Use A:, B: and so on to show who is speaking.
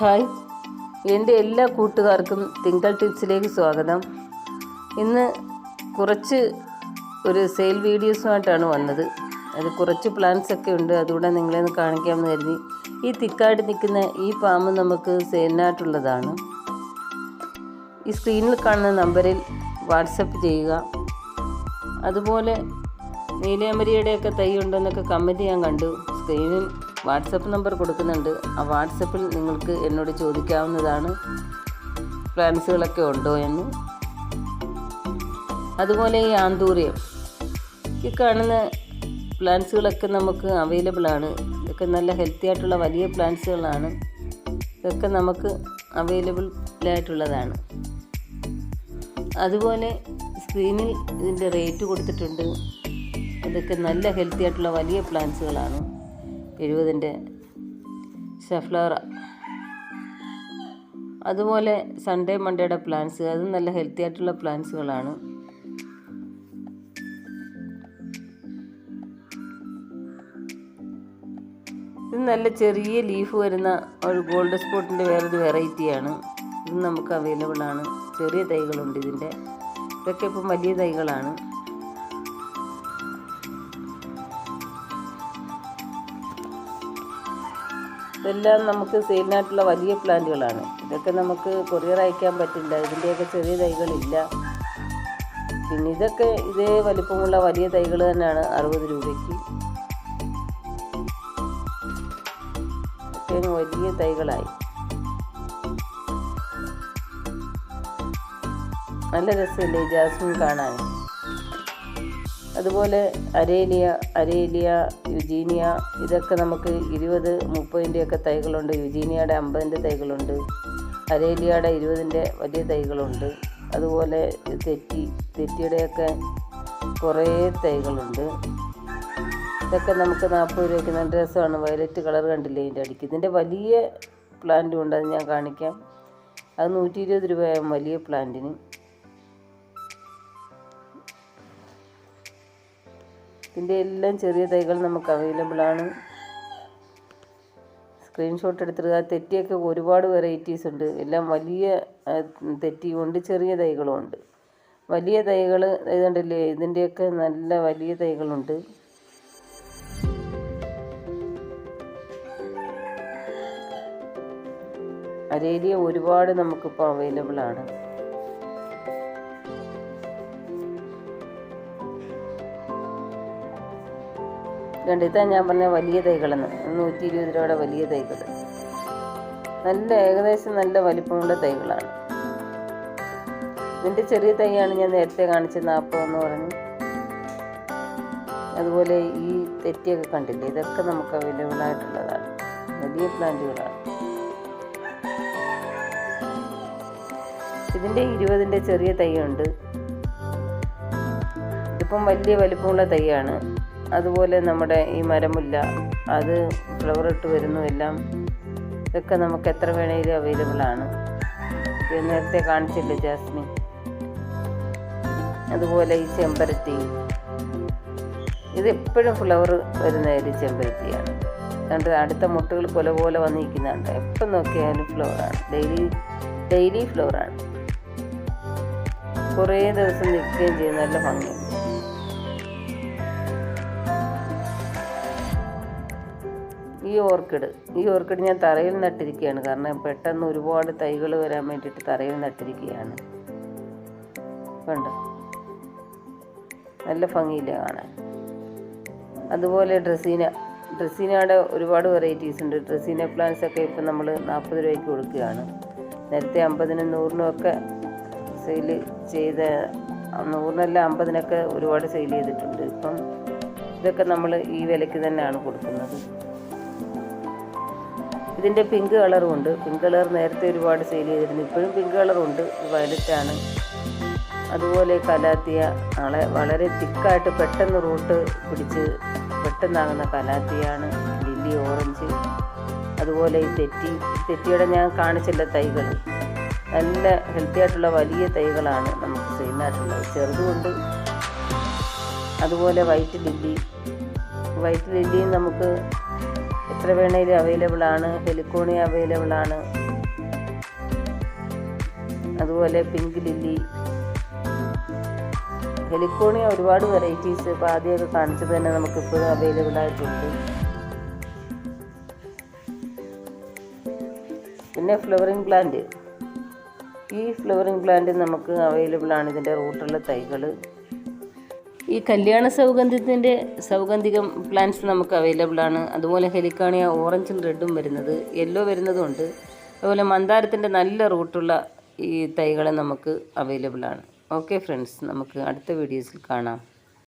A: Hi. എന്റെ എല്ലാ കൂട്ടുകാർക്കും തിങ്കൾ ടിപ്സിലേക്ക് സ്വാഗതം. ഇന്ന് കുറച്ച് ഒരു സെയിൽ വീഡിയോസുമായിട്ടാണ് വന്നത്. അത് കുറച്ച് പ്ലാൻസ് ഒക്കെ ഉണ്ട്. അതുകൂടെ നിങ്ങളെ ഒന്ന് കാണിക്കാമെന്ന് കരുതി. ഈ തിക്കായിട്ട് നിൽക്കുന്ന ഈ പാമ്പ് നമുക്ക് സെയിലിനായിട്ടുള്ളതാണ് ഈ സ്ക്രീനിൽ കാണുന്ന നമ്പറിൽ വാട്സപ്പ് ചെയ്യുക. അതുപോലെ നീലയമരിയുടെയൊക്കെ തൈ ഉണ്ടെന്നൊക്കെ കമന്റ് ഞാൻ കണ്ടു. സ്ക്രീനിൽ വാട്സപ്പ് നമ്പർ കൊടുക്കുന്നുണ്ട്. ആ വാട്സപ്പിൽ നിങ്ങൾക്ക് എന്നോട് ചോദിക്കാവുന്നതാണ് പ്ലാൻസുകളൊക്കെ ഉണ്ടോ എന്ന്. അതുപോലെ ഈ ആന്തൂറിയം. ഈ കാണുന്ന പ്ലാന്റ്സുകളൊക്കെ നമുക്ക് അവൈലബിൾ ആണ്. ഇതൊക്കെ നല്ല ഹെൽത്തി ആയിട്ടുള്ള വലിയ പ്ലാന്റ്സുകളാണ്. ഇതൊക്കെ നമുക്ക് അവൈലബിൾ ആയിട്ടുള്ളതാണ്. അതുപോലെ സ്ക്രീനിൽ ഇതിന്റെ റേറ്റ് കൊടുത്തിട്ടുണ്ട്. ഇതൊക്കെ നല്ല ഹെൽത്തി ആയിട്ടുള്ള വലിയ പ്ലാന്റ്സുകളാണ്. എഴുപതിന്റെ സഫ്ലവർ അതുപോലെ സൺഡേ മൺഡേയുടെ പ്ലാന്റ്സ് അതും നല്ല ഹെൽത്തി ആയിട്ടുള്ള പ്ലാന്റ്സുകളാണ് ഇത് നല്ല ചെറിയ ലീഫ് വരുന്ന ഒരു ഗോൾഡ് സ്പോട്ടിന്റെ വേറൊരു വെറൈറ്റിയാണ് ഇത് നമുക്ക് അവൈലബിൾ ആണ്. ചെറിയ തൈകളുണ്ട് ഇതിന്റെ. ഇതൊക്കെ ഇപ്പം വലിയ തൈകളാണ്. ഇതെല്ലാം നമുക്ക് സെയിലിനായിട്ടുള്ള വലിയ പ്ലാന്റുകളാണ്. ഇതൊക്കെ നമുക്ക് കൊറിയർ അയക്കാൻ പറ്റില്ല. ഇതിന്റെയൊക്കെ ചെറിയ തൈകളില്ല. പിന്നെ ഇതൊക്കെ ഇതേ വലിപ്പമുള്ള വലിയ തൈകൾ തന്നെയാണ് അറുപത് രൂപയ്ക്ക്. വലിയ തൈകളായി. നല്ല രസമില്ലേ ജാസ്മിൻ കാണാൻ? അതുപോലെ അരേലിയ അരേലിയ യുജീനിയ ഇതൊക്കെ നമുക്ക് ഇരുപത് മുപ്പതിന്റെയൊക്കെ തൈകളുണ്ട്. യുജീനിയയുടെ അമ്പതിന്റെ തൈകളുണ്ട്. അരേലിയയുടെ ഇരുപതിന്റെ വലിയ തൈകളുണ്ട്. അതുപോലെ തെറ്റി തെറ്റിയുടെയൊക്കെ കുറേ തൈകളുണ്ട്. ഇതൊക്കെ നമുക്ക് നാൽപ്പത് രൂപയ്ക്ക് നല്ല രസമാണ്. വയലറ്റ് കളർ കണ്ടില്ലേ ഇതിന്റെ അടിക്ക്? ഇതിന്റെ വലിയ പ്ലാന്റും ഉണ്ട് അത് ഞാൻ കാണിക്കാം. അത് നൂറ്റി ഇരുപത് രൂപയാകും വലിയ പ്ലാന്റിന്. ഇതിന്റെ എല്ലാം ചെറിയ തൈകൾ നമുക്ക് അവൈലബിൾ ആണ്. സ്ക്രീൻഷോട്ട് എടുത്തിട്ട് ആ തെറ്റിയൊക്കെ ഒരുപാട് വെറൈറ്റീസ് ഉണ്ട്. എല്ലാം വലിയ തെറ്റിയുമുണ്ട് ചെറിയ തൈകളും ഉണ്ട്. വലിയ തൈകൾ ഇതുണ്ടല്ലേ ഇതിന്റെയൊക്കെ നല്ല വലിയ തൈകളുണ്ട്. അരേലിയ ഒരുപാട് നമുക്കിപ്പോൾ അവൈലബിൾ ആണ്. കണ്ട് ഇതാ ഞാൻ പറഞ്ഞ വലിയ തൈകളെന്ന്. നൂറ്റി ഇരുപത് രൂപയുടെ വലിയ തൈകൾ നല്ല ഏകദേശം നല്ല വലിപ്പമുള്ള തൈകളാണ്. ഇതിന്റെ ചെറിയ തൈയാണ് ഞാൻ നേരത്തെ കാണിച്ച നാൽപ്പതെന്ന് പറഞ്ഞു. അതുപോലെ ഈ തെറ്റിയൊക്കെ കണ്ടില്ലേ? ഇതൊക്കെ നമുക്ക് അവൈലബിൾ ആയിട്ടുള്ളതാണ്. വലിയ പ്ലാന്റുകളാണ്. ഇതിന്റെ ഇരുപതിന്റെ ചെറിയ തൈയുണ്ട്. ഇപ്പം വലിയ വലിപ്പമുള്ള തൈയാണ്. അതുപോലെ നമ്മുടെ ഈ മരമുല്ല അത് ഫ്ലവർ ഇട്ട് വരുന്നു എല്ലാം. ഇതൊക്കെ നമുക്ക് എത്ര വേണേലും അവൈലബിൾ ആണ്. നേരത്തെ കാണിച്ചില്ലേ ജാസ്മിൻ? അതുപോലെ ഈ ചെമ്പരത്തി. ഇത് എപ്പോഴും ഫ്ലവർ വരുന്ന ഒരു ചെമ്പരത്തിയാണ്. കണ്ട് അടുത്ത മുട്ടുകൾ കൊല പോലെ വന്നിരിക്കുന്നുണ്ട്. എപ്പം നോക്കിയാലും ഫ്ലവറാണ് ഡെയിലി ഡെയിലി ഫ്ലവറാണ് കുറേ ദിവസം നിൽക്കുകയും ചെയ്യും. നല്ല ഭംഗിയുണ്ട് ഓർക്കിഡ് ഈ ഓർക്കിഡ് ഞാൻ തറയിൽ നട്ടിരിക്കുകയാണ്. കാരണം പെട്ടെന്ന് ഒരുപാട് തൈകൾ വരാൻ വേണ്ടിയിട്ട് തറയിൽ നട്ടിരിക്കുകയാണ്. കണ്ടോ? നല്ല ഭംഗിയില്ല കാണാൻ. അതുപോലെ ഡ്രസ്സീന ഡ്രസ്സീനയുടെ ഒരുപാട് വെറൈറ്റീസ് ഉണ്ട്. ഡ്രസ്സീന പ്ലാന്റ്സ് ഒക്കെ ഇപ്പം നമ്മൾ നാൽപ്പത് രൂപയ്ക്ക് കൊടുക്കുകയാണ്. നേരത്തെ അമ്പതിനും നൂറിനും ഒക്കെ സെയിൽ ചെയ്ത നൂറിനല്ല അമ്പതിനൊക്കെ ഒരുപാട് സെയിൽ ചെയ്തിട്ടുണ്ട്. ഇപ്പം ഇതൊക്കെ നമ്മൾ ഈ വിലയ്ക്ക് തന്നെയാണ് കൊടുക്കുന്നത്. ഇതിന്റെ പിങ്ക് കളറും ഉണ്ട് പിങ്ക് കളർ നേരത്തെ ഒരുപാട് സെയിൽ ചെയ്തിരുന്നു. ഇപ്പോഴും പിങ്ക് കളറും ഉണ്ട് വയലറ്റാണ്. അതുപോലെ കലാത്തിയ നാളെ വളരെ തിക്കായിട്ട് പെട്ടെന്ന് റൂട്ട് പിടിച്ച് പെട്ടെന്നാകുന്ന കലാത്തിയാണ്. ലില്ലി ഓറഞ്ച് അതുപോലെ ഈ തെറ്റി തെറ്റിയുടെ ഞാൻ കാണിച്ചില്ല തൈകൾ. നല്ല ഹെൽത്തി ആയിട്ടുള്ള വലിയ തൈകളാണ് നമുക്ക് സെയിലായിട്ടുള്ളത് ചെറുതുകൊണ്ട് അതുപോലെ വൈറ്റ് ലില്ലി വൈറ്റ് ലില്ലിയും നമുക്ക് എത്ര വേണേലും അവൈലബിൾ ആണ്. ഹെലിക്കോണി അവൈലബിൾ ആണ്. അതുപോലെ പിങ്ക് ലില്ലി ഹെലിക്കോണിയ ഒരുപാട് വെറൈറ്റീസ് ഇപ്പോൾ ആദ്യമൊക്കെ കാണിച്ചത് തന്നെ നമുക്കിപ്പോഴും അവൈലബിൾ ആയിട്ടുണ്ട്. പിന്നെ ഫ്ലവറിങ് പ്ലാന്റ് ഈ ഫ്ലവറിങ് പ്ലാന്റ് നമുക്ക് അവൈലബിൾ ആണ് ഇതിന്റെ റൂട്ടുള്ള തൈകൾ ഈ കല്യാണ സൗഗന്ധത്തിന്റെ സൗഗന്ധികം പ്ലാന്റ്സ് നമുക്ക് അവൈലബിൾ ആണ്. അതുപോലെ ഹെലിക്കാണിയ ഓറഞ്ചും റെഡും വരുന്നത് യെല്ലോ വരുന്നതും ഉണ്ട്. അതുപോലെ മന്ദാരത്തിന്റെ നല്ല റൂട്ടുള്ള ഈ തൈകൾ നമുക്ക് അവൈലബിൾ ആണ്. ഓക്കെ ഫ്രണ്ട്സ് നമുക്ക് അടുത്ത വീഡിയോസിൽ കാണാം.